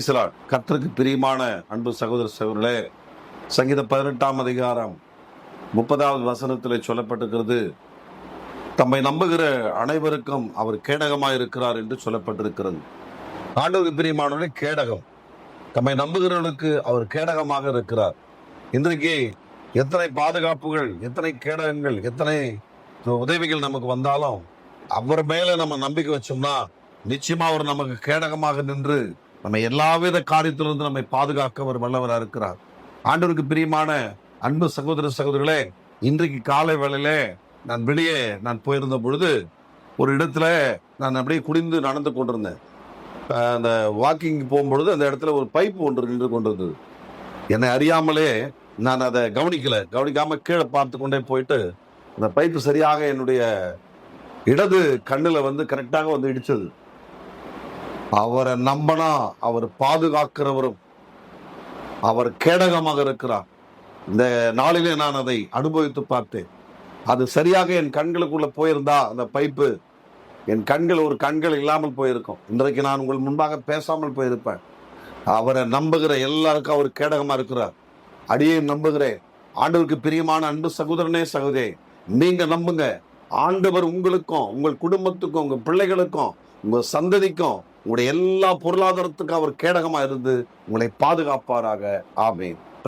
பிரைசலாட். கர்த்தருக்கு பிரியமான அன்பு சகோதர சகோதரர்களே சங்கீத பதினெட்டாம் அதிகாரம் முப்பதாவது வசனத்தில் சொல்லப்பட்டிருக்கிறது. தம்மை நம்புகிற அனைவருக்கும் அவர் கேடகமாக இருக்கிறார் என்று சொல்லப்பட்டிருக்கிறது. ஆண்டவருக்கு பிரியமானவர்களே கேடகம். தம்மை நம்புகிறவர்களுக்கு அவர் கேடகமாக இருக்கிறார். இன்றைக்கு எத்தனை பாதுகாப்புகள் எத்தனை கேடகங்கள் எத்தனை உதவிகள் நமக்கு வந்தாலும் அவர் மேல நம்ம நம்பிக்கை வச்சோம்னா நிச்சயமா அவர் நமக்கு கேடகமாக நின்று நம்ம எல்லாவித காரியத்திலிருந்து நம்மை பாதுகாக்க அவர் வல்லவராக இருக்கிறார். ஆண்டவருக்கு பிரியமான அன்பு சகோதர சகோதரிகளே இன்றைக்கு காலை வேளையிலே நான் வெளியே நான் போயிருந்த பொழுது ஒரு இடத்துல நான் அப்படியே குடிந்து நடந்து கொண்டிருந்தேன். அந்த வாக்கிங் போகும்பொழுது அந்த இடத்துல ஒரு பைப் ஒன்று நின்று கொண்டிருந்தது. என்னை அறியாமலே நான் அதை கவனிக்கலை. கவனிக்காமல் கீழே பார்த்து கொண்டே போயிட்டு அந்த பைப்பு சரியாக என்னுடைய இடது கண்ணில் வந்து கரெக்டாக வந்து இடிச்சது. அவரை நம்பனா அவர் பாதுகாக்கிறவரும் அவர் கேடகமாக இருக்கிறார். இந்த நாளிலே நான் அதை அனுபவித்து பார்த்தேன். அது சரியாக என் கண்களுக்குள்ள போயிருந்தா அந்த பைப்பு என் கண்கள் ஒரு கண்கள் இல்லாமல் போயிருக்கும். இன்றைக்கு நான் உங்கள் முன்பாக பேசாமல் போயிருப்பேன். அவரை நம்புகிற எல்லாருக்கும் அவர் கேடகமாக இருக்கிறார். அடியே நம்புகிறேன். ஆண்டவருக்கு பிரியமான அன்பு சகோதரனே சகோதரே நீங்க நம்புங்க. ஆண்டவர் உங்களுக்கும் உங்கள் குடும்பத்துக்கும் உங்கள் பிள்ளைகளுக்கும் உங்கள் சந்ததிக்கும் உங்களுடைய எல்லா பொருளாதாரத்துக்கும் அவர் கேடகமா இருந்து உங்களை பாதுகாப்பாராக. ஆமேன்.